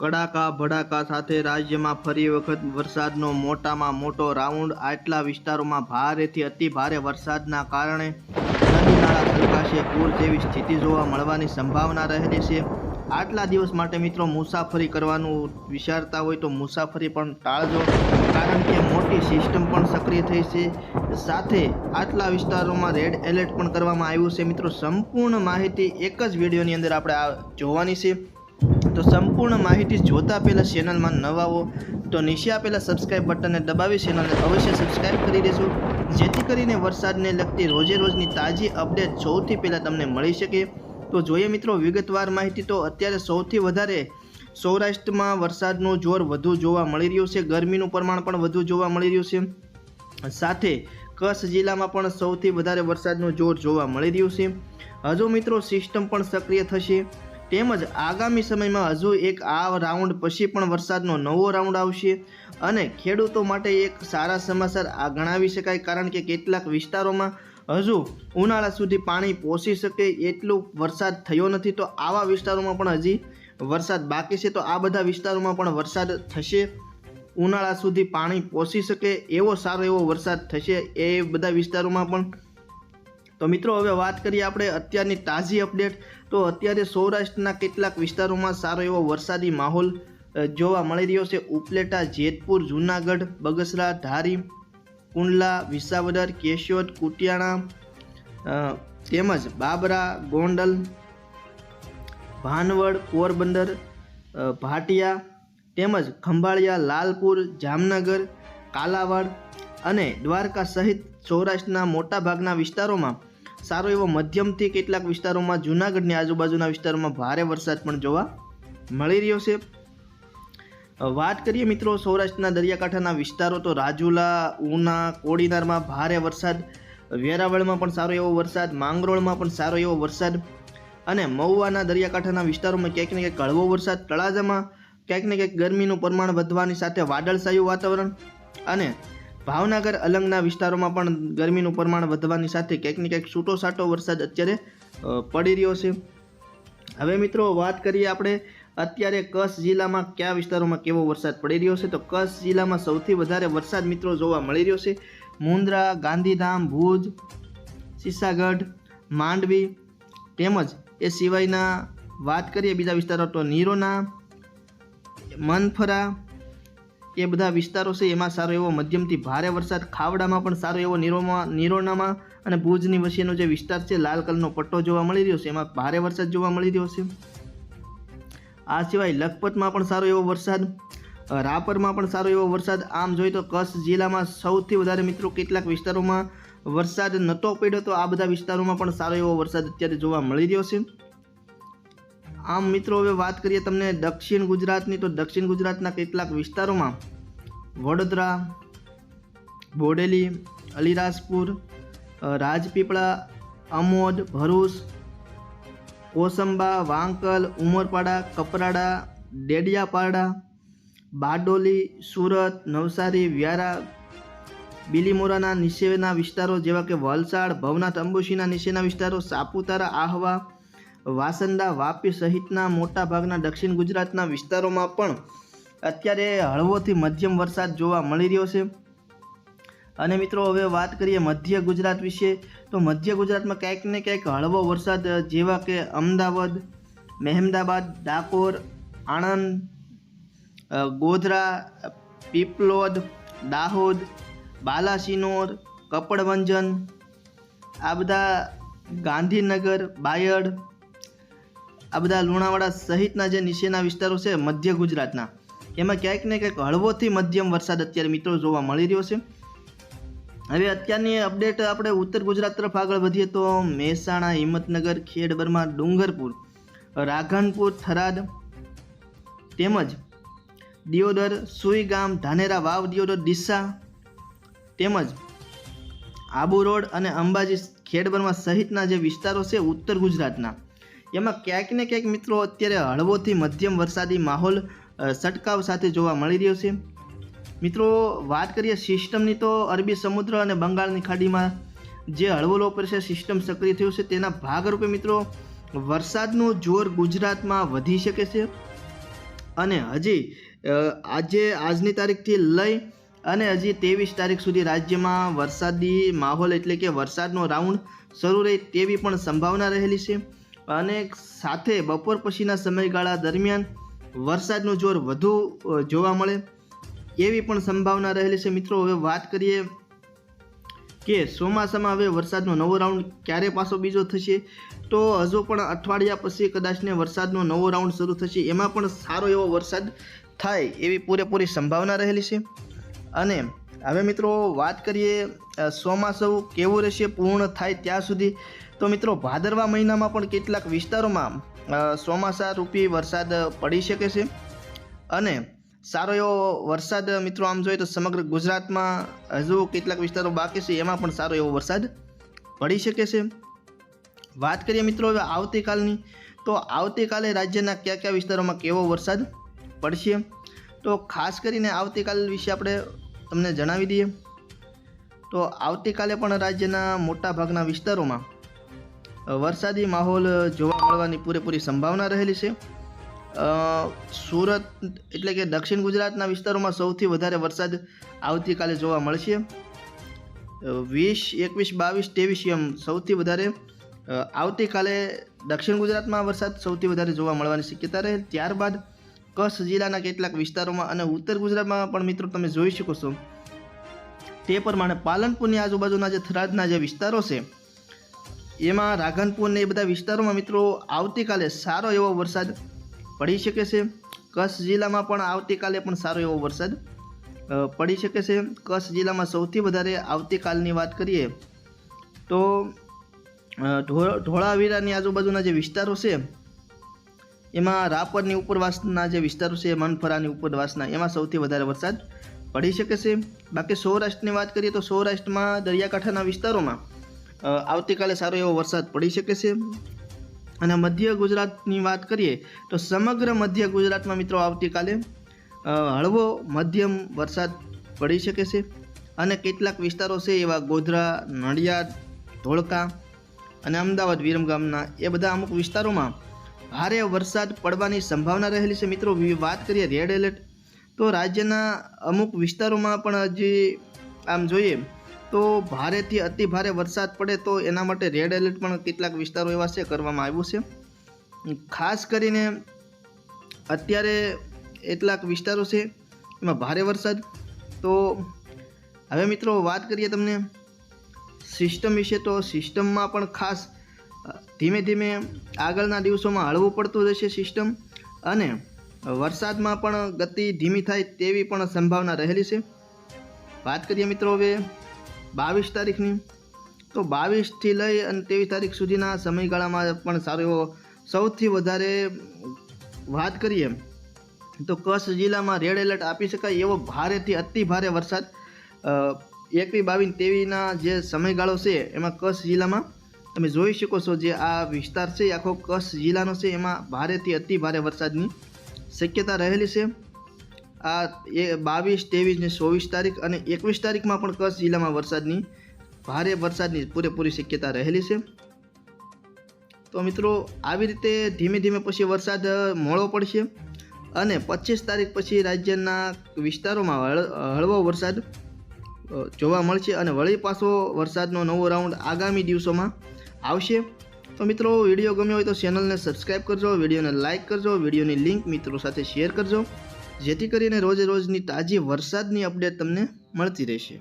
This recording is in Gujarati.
કડાકા ભડાકા સાથે રાજ્યમાં ફરી વખત વરસાદનો મોટામાં મોટો રાઉન્ડ. આટલા વિસ્તારોમાં ભારેથી અતિ ભારે વરસાદના કારણે નદીનાળા છલકાશે પૂર જેવી સ્થિતિ જોવા મળવાની સંભાવના રહેલી છે. આટલા દિવસ માટે મિત્રો મુસાફરી કરવાનું વિચારતા હોય તો મુસાફરી પણ ટાળજો, કારણ કે મોટી સિસ્ટમ પણ સક્રિય થઈ છે. સાથે આટલા વિસ્તારોમાં રેડ એલર્ટ પણ કરવામાં આવ્યું છે. મિત્રો, સંપૂર્ણ માહિતી એક જ વિડીયોની અંદર આપણે જોવાની છે. તો સંપૂર્ણ માહિતી જોતા પહેલાં ચેનલમાં નવા તો નીચે આપેલા સબસ્ક્રાઇબ બટનને દબાવી ચેનલને અવશ્ય સબસ્ક્રાઇબ કરી દેજો. જેથી કરીને વરસાદને લગતી રોજે રોજની તાજી અપડેટ સૌથી પહેલાં તમને મળી શકે. તો જોઈએ મિત્રો, વિગતવાર માહિતી તો અત્યારે સૌથી વધારે સૌરાષ્ટ્રમાં વરસાદનું જોર વધુ જોવા મળી રહ્યું છે. ગરમીનું પ્રમાણ પણ વધુ જોવા મળી રહ્યું છે. સાથે કચ્છ જિલ્લામાં પણ સૌથી વધારે વરસાદનું જોર જોવા મળી રહ્યું છે. હજુ મિત્રો સિસ્ટમ પણ સક્રિય થશે. તેમજ આગામી સમયમાં હજુ એક આ રાઉન્ડ પછી પણ વરસાદનો નવો રાઉન્ડ આવશે અને ખેડૂતો માટે એક સારા સમાચાર આ ગણાવી શકાય કારણ કે કેટલાક વિસ્તારોમાં હજુ ઉનાળા સુધી પાણી પહોંચી શકે એટલું વરસાદ થયો નથી તો આવા વિસ્તારોમાં પણ હજી વરસાદ બાકી છે તો આ બધા વિસ્તારોમાં પણ વરસાદ થશે. ઉનાળા સુધી પાણી પહોંચી શકે એવો સારો એવો વરસાદ થશે એ બધા વિસ્તારોમાં પણ તો મિત્રો, હવે વાત કરીએ આપણે અત્યારની તાજી અપડેટ તો અત્યારે સૌરાષ્ટ્રના કેટલાક વિસ્તારોમાં સારો એવો વરસાદી માહોલ જોવા મળી રહ્યો છે. ઉપલેટા, જેતપુર, જૂનાગઢ, બગસરા, ધારી, કુંડલા, વિસાવદર, કેશોદ, કુટિયાણા તેમજ બાબરા, ગોંડલ, ભાનવડ, પોરબંદર ભાટિયા, તેમજ ખંભાળિયા, લાલપુર, જામનગર, કાલાવાડ અને દ્વારકા સહિત સૌરાષ્ટ્રના મોટાભાગના વિસ્તારોમાં સારો એવો મધ્યમથી કેટલાક વિસ્તારોમાં, જૂનાગઢની આજુબાજુના વિસ્તારોમાં ભારે વરસાદ પણ જોવા મળી રહ્યો છે. વાત કરીએ મિત્રો સૌરાષ્ટ્રના દરિયાકાંઠાના વિસ્તારો, તો રાજુલા, ઉના, કોડીનારમાં ભારે વરસાદ, વેરાવળમાં પણ સારો એવો વરસાદ, માંગરોળમાં પણ સારો એવો વરસાદ અને મહુવાના દરિયાકાંઠાના વિસ્તારોમાં ક્યાંક ને ક્યાંક હળવો વરસાદ, તળાજામાં ક્યાંક ને ક્યાંક ગરમીનું પ્રમાણ વધવાની સાથે વાદળછાયું વાતાવરણ અને ભાવનગર, અલંગના વિસ્તારોમાં પણ ગરમીનું પ્રમાણ વધવાની સાથે ક્યાંક ને ક્યાંક છૂટો છાટો વરસાદ અત્યારે પડી રહ્યો છે. હવે મિત્રો વાત કરીએ આપણે અત્યારે કચ્છ જિલ્લામાં કયા વિસ્તારોમાં કેવો વરસાદ પડી રહ્યો છે? તો કચ્છ જિલ્લામાં સૌથી વધારે વરસાદ મિત્રો જોવા મળી રહ્યો છે. મુન્દ્રા ગાંધીધામ, ભુજ, સિસાગઢ, માંડવી તેમજ એ સિવાયના વાત કરીએ બીજા વિસ્તારો તો નીરોના, મનફરા એ બધા વિસ્તારો છે, એમાં સારો એવો મધ્યમથી ભારે વરસાદ, ખાવડામાં પણ સારો એવો નિરોમાં, નિરોણામાં અને ભુજની વચ્ચેનો જે વિસ્તાર છે, લાલ કલરનો પટ્ટો જોવા મળી રહ્યો છે, એમાં ભારે વરસાદ જોવા મળી રહ્યો છે. આ સિવાય લખપતમાં પણ સારો એવો વરસાદ રાપરમાં પણ સારો એવો વરસાદ. આમ જોઈએ તો કચ્છ જિલ્લામાં સૌથી વધારે મિત્રો કેટલાક વિસ્તારોમાં વરસાદ નહોતો પડ્યો, તો આ બધા વિસ્તારોમાં પણ સારો એવો વરસાદ અત્યારે જોવા મળી રહ્યો છે. આમ મિત્રો, હવે વાત કરીએ તમને દક્ષિણ ગુજરાતની. તો દક્ષિણ ગુજરાતના કેટલાક વિસ્તારોમાં વડોદરા, બોડેલી, અલીરાજપુર રાજપીપળા, અમોદ, ભરૂચ, કોસંબા, વાંકલ, ઉમરપાડા, કપરાડા, ડેડિયાપાડા, બારડોલી, સુરત, નવસારી, વ્યારા, બિલીમોરાના નીચેના વિસ્તારો જેવા કે વલસાડ, ભવનાથ અંબુશીના નીચેના વિસ્તારો, સાપુતારા, આહવા વાસંદા વાપી સહિતના મોટા ભાગના દક્ષિણ ગુજરાતના વિસ્તારોમાં પણ અત્યારે હળવોથી મધ્યમ વરસાદ જોવા મળી રહ્યો છે. અને મિત્રો, હવે વાત કરીએ મધ્ય ગુજરાત વિશે, તો મધ્ય ગુજરાતમાં ક્યાંક ને ક્યાંક હળવો વરસાદ, જેવા કે અમદાવાદ, મહેમદાબાદ, ડાકોર, આણંદ ગોધરા, પીપલોદ, દાહોદ, બાલાસિનોર, કપડવંજન, આ બધા ગાંધીનગર, બાયડ આ બધા લુણાવાડા સહિતના જે નીચેના વિસ્તારો છે, મધ્ય ગુજરાતના. એમાં ક્યાંક ને ક્યાંક હળવોથી મધ્યમ વરસાદ અત્યારે મિત્રો જોવા મળી રહ્યો છે. હવે અત્યારની અપડેટ આપણે ઉત્તર ગુજરાત તરફ આગળ વધીએ તો મહેસાણા, હિંમતનગર, ખેડબરમાં, ડુંગરપુર રાઘનપુર થરાદ તેમજ દિયોદર, સુઈગામ, ધાનેરા, વાવ, દિયોદર, ડીસા તેમજ આબુ રોડ અને અંબાજી ખેડબરમાં સહિતના જે વિસ્તારો છે, ઉત્તર ગુજરાતના. એમાં ક્યાંક ને ક્યાંક મિત્રો અત્યારે હળવોથી મધ્યમ વરસાદી માહોલ સટકાવ સાથે જોવા મળી રહ્યો છે. મિત્રો, વાત કરીએ સિસ્ટમની તો અરબી સમુદ્ર અને બંગાળની ખાડીમાં જે હળવો લો પ્રેશર સિસ્ટમ સક્રિય થયું છે, તેના ભાગરૂપે મિત્રો, વરસાદનું જોર ગુજરાતમાં વધી શકે છે અને હજી આજે આજની તારીખથી લઈ અને હજી ત્રેવીસ તારીખ સુધી રાજ્યમાં વરસાદી માહોલ એટલે કે વરસાદનો રાઉન્ડ શરૂ રહે તેવી પણ સંભાવના રહેલી છે. અને સાથે બપોર પછીના સમયગાળા દરમિયાન વરસાદનું જોર વધુ જોવા મળે એવી પણ સંભાવના રહેલી છે. મિત્રો, હવે વાત કરીએ કે ચોમાસામાં હવે વરસાદનો નવો રાઉન્ડ ક્યારે પાછો બીજો થશે? તો હજુ પણ અઠવાડિયા પછી કદાચને વરસાદનો નવો રાઉન્ડ શરૂ થશે. એમાં પણ સારો એવો વરસાદ થાય એવી પૂરેપૂરી સંભાવના રહેલી છે. અને હવે મિત્રો, વાત કરીએ ચોમાસું કેવું રહેશે, પૂર્ણ થાય ત્યાં સુધી? તો મિત્રો, ભાદરવા મહિનામાં પણ કેટલાક વિસ્તારોમાં ચોમાસા રૂપી વરસાદ પડી શકે છે. અને સારો એવો વરસાદ મિત્રો આમ જોઈએ તો સમગ્ર ગુજરાતમાં હજુ કેટલાક વિસ્તારો બાકી છે, એમાં પણ સારો એવો વરસાદ પડી શકે છે. વાત કરીએ મિત્રો હવે આવતીકાલની, તો આવતીકાલે રાજ્યના કયા કયા વિસ્તારોમાં કેવો વરસાદ પડશે? તો ખાસ કરીને આવતીકાલ વિશે આપણે તમને જણાવી દઈએ. તો આવતીકાલે પણ રાજ્યના મોટા ભાગના વિસ્તારોમાં વરસાદી માહોલ જોવા મળવાની પૂરેપૂરી સંભાવના રહેલી છે. સુરત એટલે કે દક્ષિણ ગુજરાતના વિસ્તારોમાં સૌથી વધારે વરસાદ આવતીકાલે જોવા મળશે. વીસ, એકવીસ, બાવીસ, ત્રેવીસ એમ સૌથી વધારે. આવતીકાલે દક્ષિણ ગુજરાતમાં વરસાદ સૌથી વધારે જોવા મળવાની શક્યતા રહે. ત્યારબાદ કચ્છ જિલ્લાના કેટલાક વિસ્તારોમાં અને ઉત્તર ગુજરાતમાં પણ મિત્રો તમે જોઈ શકો છો. તે પ્રમાણે પાલનપુરની આજુબાજુના જે થરાદના જે વિસ્તારો છે એમાં રાધનપુર ને એ બધા વિસ્તારોમાં મિત્રો આવતીકાલે સારો એવો વરસાદ પડી શકે છે. કચ્છ જિલ્લામાં પણ આવતીકાલે પણ સારો એવો વરસાદ પડી શકે છે. કચ્છ જિલ્લામાં સૌથી વધારે આવતીકાલની વાત કરીએ તો ધોળાવીરાની આજુબાજુના જે વિસ્તારો છે, એમાં રાપરની ઉપરવાસના જે વિસ્તારો છે, મનફરાની ઉપરવાસના, એમાં સૌથી વધારે વરસાદ પડી શકે છે. બાકી સૌરાષ્ટ્રની વાત કરીએ તો સૌરાષ્ટ્રમાં દરિયાકાંઠાના વિસ્તારોમાં આવતીકાલે સારો એવો વરસાદ પડી શકે છે. અને મધ્ય ગુજરાતની વાત કરીએ તો સમગ્ર મધ્ય ગુજરાતમાં મિત્રો આવતીકાલે હળવો મધ્યમ વરસાદ પડી શકે છે. અને કેટલાક વિસ્તારો છે એવા ગોધરા, નડિયાદ, ધોળકા અને અમદાવાદ વિરમગામના એ બધા અમુક વિસ્તારોમાં ભારે વરસાદ પડવાની સંભાવના રહેલી છે. મિત્રો વાત કરીએ રેડ એલર્ટ, તો રાજ્યના અમુક વિસ્તારોમાં પણ હજી આમ જોઈએ તો ભારેથી અતિ ભારે વરસાદ પડે તો એના માટે રેડ એલર્ટ પણ કેટલાક વિસ્તારો એવા છે કરવામાં આવ્યું છે. ખાસ કરીને અત્યારે એટલાક વિસ્તારો છે એમાં ભારે વરસાદ. તો હવે મિત્રો વાત કરીએ તમને સિસ્ટમ વિશે. તો સિસ્ટમમાં પણ ખાસ ધીમે ધીમે આગળના દિવસોમાં હળવું પડતું રહેશે સિસ્ટમ અને વરસાદમાં પણ ગતિ ધીમી થાય તેવી પણ સંભાવના રહેલી છે. વાત કરીએ મિત્રો હવે બાવીસ તારીખની? તો બાવીસથી લઈ અને ત્રેવીસ તારીખ સુધીના સમયગાળામાં પણ સારો એવો સૌથી વધારે વાત કરીએ, તો કચ્છ જિલ્લામાં રેડ એલર્ટ આપી શકાય એવો ભારેથી અતિ ભારે વરસાદ એકવી બાવીસ તેવીના જે સમયગાળો છે એમાં કચ્છ જિલ્લામાં તમે જોઈ શકો છો જે આ વિસ્તાર છે, આખો કચ્છ જિલ્લાનો છે, એમાં ભારેથી અતિ ભારે વરસાદની શક્યતા રહેલી છે. આ એ બાવીસ, ત્રેવીસ ને ચોવીસ તારીખ અને એકવીસ તારીખમાં પણ કચ્છ જિલ્લામાં વરસાદની ભારે વરસાદની પૂરેપૂરી શક્યતા રહેલી છે. તો મિત્રો, આવી રીતે ધીમે ધીમે પછી વરસાદ મોડો પડશે અને પચીસ તારીખ પછી રાજ્યના વિસ્તારોમાં હળ, હળવો વરસાદ જોવા મળશે અને વળી પાછો વરસાદનો નવો રાઉન્ડ આગામી દિવસોમાં આવશે. તો મિત્રો, વીડિયો ગમ્યો હોય તો ચેનલને સબસ્ક્રાઈબ કરજો, વિડીયોને લાઇક કરજો, વિડીયોની લિંક મિત્રો સાથે શેર કરજો. જેથી કરીને રોજે રોજની તાજી વરસાદની અપડેટ તમને મળતી રહેશે.